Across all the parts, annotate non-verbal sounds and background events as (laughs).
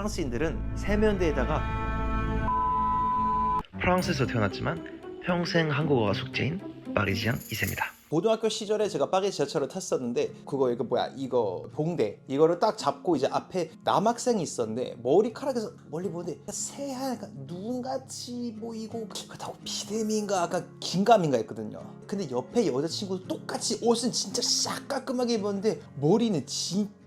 프랑스인들은 세면대에다가 프랑스에서 태어났지만 평생 한국어가 숙제인 파리지안 이세입니다. 고등학교 시절에 제가 파리 지하철을 탔었는데 그거 이거 뭐야 이거 봉대 이거를 딱 잡고 이제 앞에 남학생이 있었는데 머리카락에서 멀리 보는데 새하얀 눈같이 보이고 그렇다고 비대미인가 아까 긴감인가 했거든요 근데 옆에 여자친구도 똑같이 옷은 진짜 싹 깔끔하게 입었는데 머리는 진짜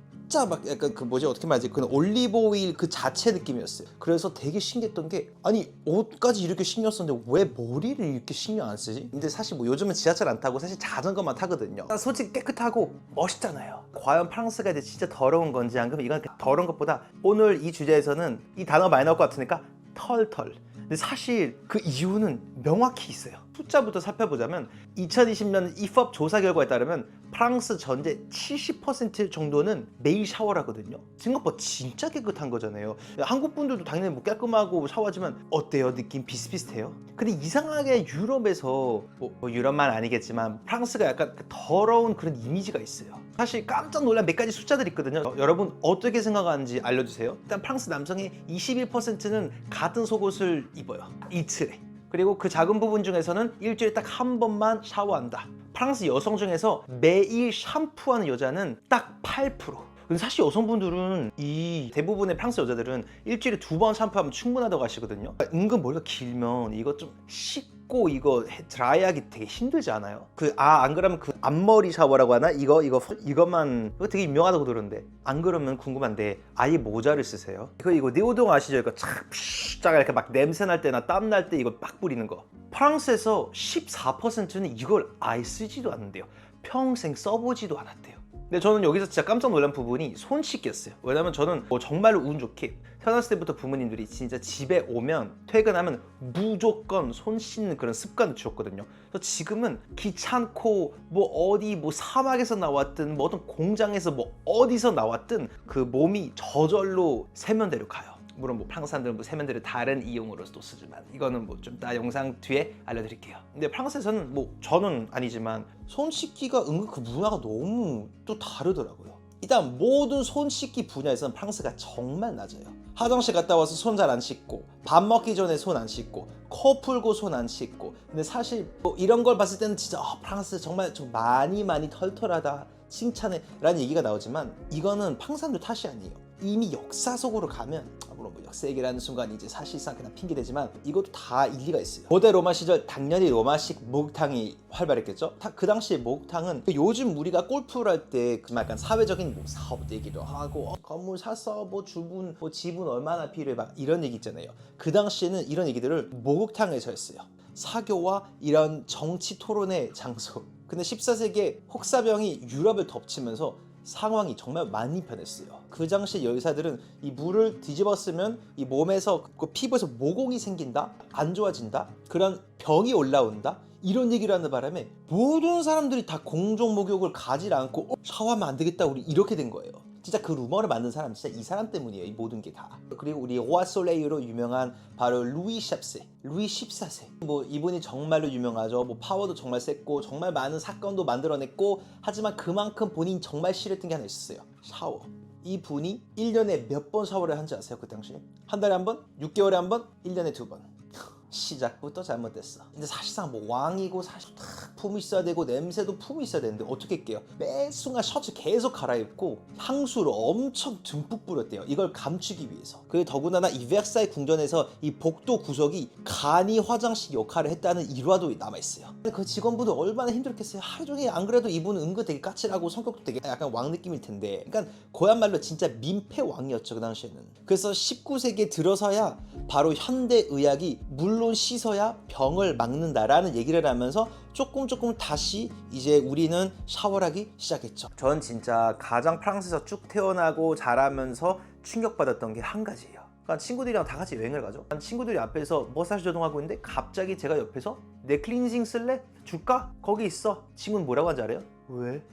막 약간 그 뭐지? 어떻게 말하지? 그 올리브 오일 그 자체 느낌이었어요. 그래서 되게 신기했던 게 아니 옷까지 이렇게 신경 썼는데 왜 머리를 이렇게 신경 안 쓰지? 근데 사실 뭐 요즘은 지하철 안 타고 사실 자전거만 타거든요. 솔직히 깨끗하고 멋있잖아요. 과연 프랑스가 이제 진짜 더러운 건지 안 그러면 이건 더러운 것보다 오늘 이 주제에서는 이 단어가 많이 나올 것 같으니까 털털 근데 사실 그 이유는 명확히 있어요. 숫자부터 살펴보자면 2020년 이법 조사 결과에 따르면 프랑스 전체 70% 정도는 매일 샤워를 하거든요. 생각보다 진짜 깨끗한 거잖아요. 한국 분들도 당연히 뭐 깔끔하고 샤워하지만 어때요? 느낌 비슷비슷해요? 근데 이상하게 유럽에서 뭐, 뭐 유럽만 아니겠지만 프랑스가 약간 그 더러운 그런 이미지가 있어요. 사실 깜짝 놀란 몇 가지 숫자들이 있거든요. 어, 여러분 어떻게 생각하는지 알려주세요. 일단 프랑스 남성의 21%는 같은 속옷을 입어요. 이틀에. 그리고 그 작은 부분 중에서는 일주일에 딱 한 번만 샤워한다. 프랑스 여성 중에서 매일 샴푸하는 여자는 딱 8%. 근데 사실 여성분들은 이 대부분의 프랑스 여자들은 일주일에 두 번 샴푸하면 충분하다고 하시거든요. 은근 머리가 길면 이거 좀 씻고 이거 해- 드라이하기 되게 힘들지 않아요? 그 아 안 그러면 그 앞머리 샤워라고 하나? 이거 이거 이것만 이거 되게 유명하다고 들었는데 안 그러면 궁금한데 아예 모자를 쓰세요? 이거 이거 네오동 아시죠? 이거 착쫙 이렇게 막 냄새 날 때나 땀 날 때 이거 막 뿌리는 거. 프랑스에서 14%는 이걸 아예 쓰지도 않는데요. 평생 써보지도 않았대요. 근데 저는 여기서 진짜 깜짝 놀란 부분이 손 씻기였어요. 왜냐면 저는 뭐 정말로 운 좋게 태어났을 때부터 부모님들이 진짜 집에 오면 퇴근하면 무조건 손 씻는 그런 습관을 주었거든요. 그래서 지금은 귀찮고 뭐 어디 뭐 사막에서 나왔든 뭐 어떤 공장에서 뭐 어디서 나왔든 그 몸이 저절로 세면대로 가요. 물론 뭐 프랑스 사람들은 뭐 세면대를 다른 이용으로도 쓰지만 이거는 뭐좀 이따 영상 뒤에 알려드릴게요. 근데 프랑스에서는 뭐 저는 아니지만 손 씻기가 은근 그 문화가 너무 또 다르더라고요. 일단 모든 손 씻기 분야에서는 프랑스가 정말 낮아요. 화장실 갔다 와서 손 잘 안 씻고 밥 먹기 전에 손 안 씻고 코 풀고 손 안 씻고 근데 사실 뭐 이런 걸 봤을 때는 진짜 아, 프랑스 정말 좀 많이 많이 털털하다 칭찬해 라는 얘기가 나오지만 이거는 팡산들 탓이 아니에요. 이미 역사 속으로 가면 아, 물론 뭐 역사 얘기라는 순간 이제 사실상 그냥 핑계대지만 이것도 다 일리가 있어요. 고대 로마 시절 당연히 로마식 목욕탕이 활발했겠죠. 다- 그 당시에 목욕탕은 그 요즘 우리가 골프를 할때그 약간 사회적인 뭐 사업 얘기도 하고 어, 건물 샀어 뭐 주분 뭐 지분 얼마나 필요해 막 이런 얘기 있잖아요. 그 당시에는 이런 얘기들을 목욕탕에서 했어요. 사교와 이런 정치 토론의 장소. 근데 14세기에 혹사병이 유럽을 덮치면서 상황이 정말 많이 변했어요. 그 당시 여의사들은 이 물을 뒤집었으면 이 몸에서 그 피부에서 모공이 생긴다, 안 좋아진다, 그런 병이 올라온다. 이런 얘기를 하는 바람에 모든 사람들이 다 공중 목욕을 가지 않고 어, 샤워하면 안 되겠다 우리 이렇게 된 거예요. 진짜 그 루머를 만든 사람 진짜 이 사람 때문이에요. 이 모든 게 다. 그리고 우리 오아솔레이로 유명한 바로 루이 샵세, 루이 14세. 뭐 이분이 정말로 유명하죠. 뭐 파워도 정말 셌고 정말 많은 사건도 만들어냈고 하지만 그만큼 본인 정말 싫었던 게 하나 있었어요. 샤워. 이 분이 1년에 몇 번 샤워를 한지 아세요? 그 당시에? 한 달에 한 번? 6개월에 한 번? 1년에 두 번. 시작부터 잘못됐어. 근데 사실상 뭐 왕이고 사실 탁 품이 있어야 되고 냄새도 품이 있어야 되는데 어떻게 할게요? 매 순간 셔츠 계속 갈아입고 향수를 엄청 듬뿍 뿌렸대요. 이걸 감추기 위해서. 그리고 더군다나 이 벨사이 궁전에서 이 복도 구석이 간이 화장실 역할을 했다는 일화도 남아 있어요. 근데 그 직원분들 얼마나 힘들겠어요. 하루 종일 안 그래도 이분은 은근 되게 까칠하고 성격도 되게 약간 왕 느낌일 텐데. 그러니까 그야말로 진짜 민폐 왕이었죠 그 당시에는. 그래서 19세기에 들어서야 바로 현대 의학이 물론 씻어야 병을 막는다라는 얘기를 하면서 조금 조금 다시 이제 우리는 샤워를 하기 시작했죠. 전 진짜 가장 프랑스에서 쭉 태어나고 자라면서 충격받았던 게 한 가지예요. 그러니까 친구들이랑 다 같이 여행을 가죠. 친구들이 앞에서 머사지 조동하고 있는데 갑자기 제가 옆에서 내 클렌징 쓸래? 줄까? 거기 있어. 친구는 뭐라고 한지 알아요? 왜?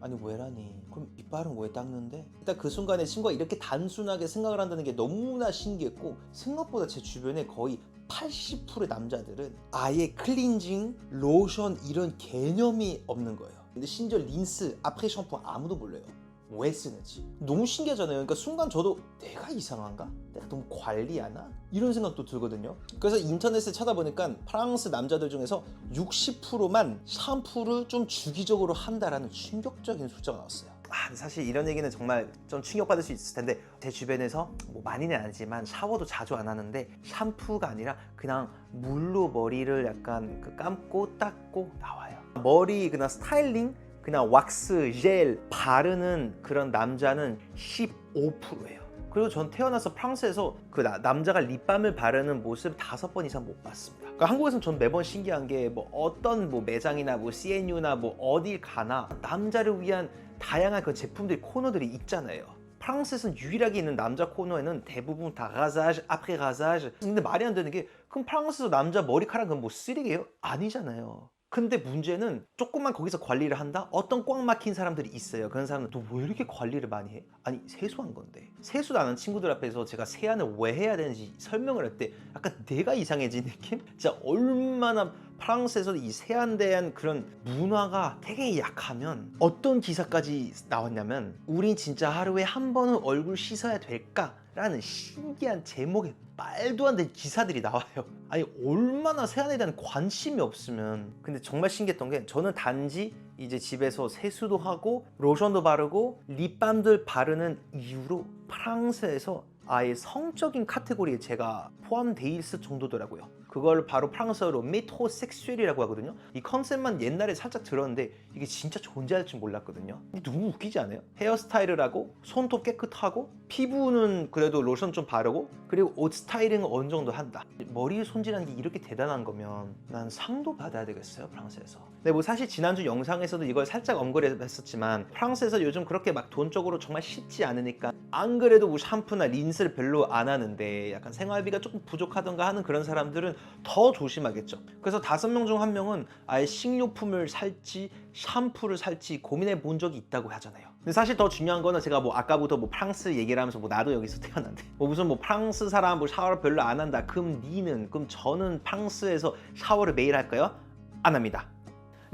아니 왜라니 그럼 이빨은 왜 닦는데? 일단 그 순간에 친구가 이렇게 단순하게 생각을 한다는 게 너무나 신기했고 생각보다 제 주변에 거의 80%의 남자들은 아예 클렌징, 로션 이런 개념이 없는 거예요 근데 심지어 린스, 아프레 샴푸 아무도 몰라요 왜 쓰는지 너무 신기하잖아요. 그러니까 순간 저도 내가 이상한가? 내가 너무 관리하나? 이런 생각도 들거든요. 그래서 인터넷에 찾아보니까 프랑스 남자들 중에서 60%만 샴푸를 좀 주기적으로 한다라는 충격적인 숫자가 나왔어요. 아, 사실 이런 얘기는 정말 좀 충격받을 수 있을 텐데 제 주변에서 뭐 많이는 아니지만 샤워도 자주 안 하는데 샴푸가 아니라 그냥 물로 머리를 약간 그 감고 닦고 나와요. 머리 그냥 스타일링 그냥 왁스, 젤 바르는 그런 남자는 15%예요. 그리고 전 태어나서 프랑스에서 그 나- 남자가 립밤을 바르는 모습 다섯 번 이상 못 봤습니다. 그러니까 한국에서는 전 매번 신기한 게 뭐 어떤 뭐 매장이나 뭐 CNU나 뭐 어딜 가나 남자를 위한 다양한 그 제품들 코너들이 있잖아요. 프랑스에서는 유일하게 있는 남자 코너에는 대부분 다 가사즈, 아프레 가사즈. 근데 말이 안 되는 게 그럼 프랑스에서 남자 머리카락은 뭐 쓰레기예요? 아니잖아요. 근데 문제는 조금만 거기서 관리를 한다? 어떤 꽉 막힌 사람들이 있어요. 그런 사람은 너 왜 이렇게 관리를 많이 해? 아니 세수한 건데 세수도 안한 친구들 앞에서 제가 세안을 왜 해야 되는지 설명을 할 때 약간 내가 이상해진 느낌? 진짜 얼마나 프랑스에서 이 세안에 대한 그런 문화가 되게 약하면 어떤 기사까지 나왔냐면 우린 진짜 하루에 한 번은 얼굴 씻어야 될까? 라는 신기한 제목의 말도 안 되는 기사들이 나와요. 아니 얼마나 세안에 대한 관심이 없으면 근데 정말 신기했던 게 저는 단지 이제 집에서 세수도 하고 로션도 바르고 립밤들 바르는 이유로 프랑스에서 아예 성적인 카테고리에 제가 포함돼 있을 정도더라고요. 그걸 바로 프랑스어로 메토섹슈얼이라고 하거든요. 이 컨셉만 옛날에 살짝 들었는데 이게 진짜 존재할 줄 몰랐거든요. 너무 웃기지 않아요? 헤어스타일을 하고 손톱 깨끗하고 피부는 그래도 로션 좀 바르고 그리고 옷 스타일링은 어느 정도 한다. 머리 손질하는 게 이렇게 대단한 거면 난 상도 받아야 되겠어요 프랑스에서. 근데 뭐 사실 지난주 영상에서도 이걸 살짝 언급을 했었지만 프랑스에서 요즘 그렇게 막 돈적으로 정말 쉽지 않으니까 안 그래도 뭐 샴푸나 린스 를 별로 안 하는데 약간 생활비가 조금 부족하던가 하는 그런 사람들은 더 조심하겠죠. 그래서 다섯 명 중 한 명은 아예 식료품을 살지 샴푸를 살지 고민해 본 적이 있다고 하잖아요. 근데 사실 더 중요한 거는 제가 뭐 아까부터 뭐 프랑스 얘기를 하면서 뭐 나도 여기서 (laughs) 태어난데 뭐 무슨 뭐 프랑스 사람 뭐 샤워를 별로 안 한다. 그럼 니는 그럼 저는 프랑스에서 샤워를 매일 할까요? 안 합니다.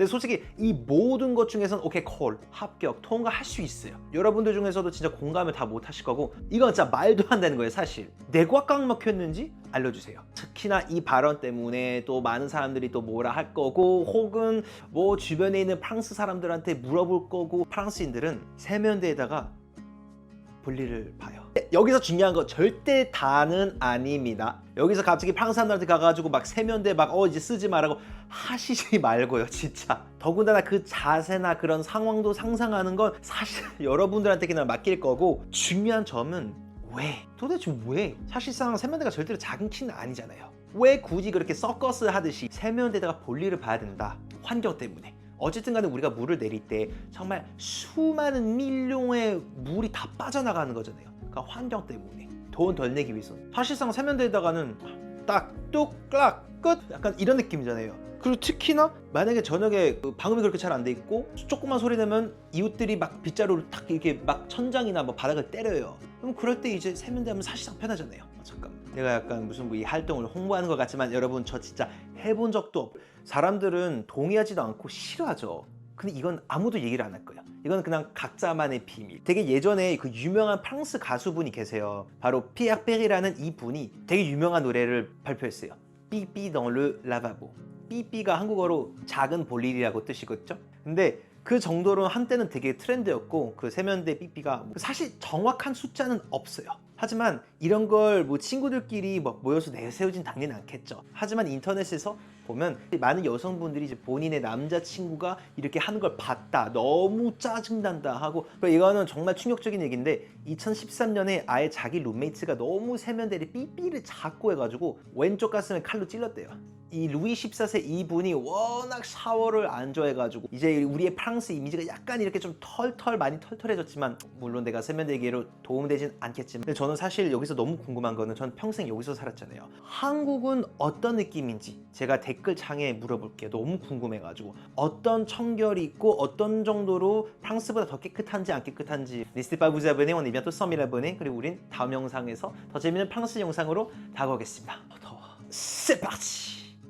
근데 솔직히 이 모든 것 중에서는 오케이 콜 합격 통과할 수 있어요. 여러분들 중에서도 진짜 공감을 다 못 하실 거고 이건 진짜 말도 안 되는 거예요 사실. 내과 꽉 막혔는지 알려주세요. 특히나 이 발언 때문에 또 많은 사람들이 또 뭐라 할 거고 혹은 뭐 주변에 있는 프랑스 사람들한테 물어볼 거고 프랑스인들은 세면대에다가 분리를 봐요. 여기서 중요한 거 절대 다는 아닙니다. 여기서 갑자기 프랑스 사람들한테 가가지고 막 세면대 막 어 이제 쓰지 말라고 하시지 말고요, 진짜. 더군다나 그 자세나 그런 상황도 상상하는 건 사실 (laughs) 여러분들한테 그냥 맡길 거고 중요한 점은 왜? 도대체 왜? 사실상 세면대가 절대로 작은 키는 아니잖아요. 왜 굳이 그렇게 서커스 하듯이 세면대에다가 볼일을 봐야 된다? 환경 때문에. 어쨌든 간에 우리가 물을 내릴 때 정말 수많은 밀룡의 물이 다 빠져나가는 거잖아요. 그러니까 환경 때문에 돈 덜 내기 위해서. 사실상 세면대에다가는 딱, 뚝, 락, 끝! 약간 이런 느낌이잖아요. 그리고 특히나 만약에 저녁에 그 방음이 그렇게 잘 안 돼 있고 조금만 소리 내면 이웃들이 막 빗자루를 탁 이렇게 막 천장이나 뭐 바닥을 때려요. 그럼 그럴 때 이제 세면대 하면 사실상 편하잖아요. 어, 잠깐. 내가 약간 무슨 뭐 이 활동을 홍보하는 것 같지만 여러분 저 진짜 해본 적도 없. 사람들은 동의하지도 않고 싫어하죠. 근데 이건 아무도 얘기를 안 할 거예요. 이건 그냥 각자만의 비밀. 되게 예전에 그 유명한 프랑스 가수분이 계세요. 바로 피에르 페리라는 이 분이 되게 유명한 노래를 발표했어요. 삐삐 덩르 라바보. 삐삐가 한국어로 작은 볼일이라고 뜻이겠죠? 근데 그 정도로 한때는 되게 트렌드였고 그 세면대 삐삐가 사실 정확한 숫자는 없어요. 하지만 이런 걸 뭐 친구들끼리 뭐 모여서 내세우진 당연히 않겠죠. 하지만 인터넷에서 보면 많은 여성분들이 이제 본인의 남자친구가 이렇게 하는 걸 봤다. 너무 짜증난다 하고 이거는 정말 충격적인 얘기인데 2013년에 아예 자기 룸메이트가 너무 세면대를 삐삐를 자꾸 해가지고 왼쪽 가슴에 칼로 찔렀대요. 이 루이 14세 이분이 워낙 샤워를 안 좋아해가지고 이제 우리의 프랑스 이미지가 약간 이렇게 좀 털털 많이 털털해졌지만 물론 내가 세면대기로 도움되진 않겠지만 근데 저는 사실 여기서 너무 궁금한 거는 전 평생 여기서 살았잖아요. 한국은 어떤 느낌인지 제가 댓글창에 물어볼게요. 너무 궁금해가지고. 어떤 청결이 있고 어떤 정도로 프랑스보다 더 깨끗한지 안 깨끗한지 니스티파 부자분의 오늘 이면 또 썸이라 보네 그리고 우린 다음 영상에서 더 재밌는 프랑스 영상으로 다가오겠습니다. 어, 더워. parti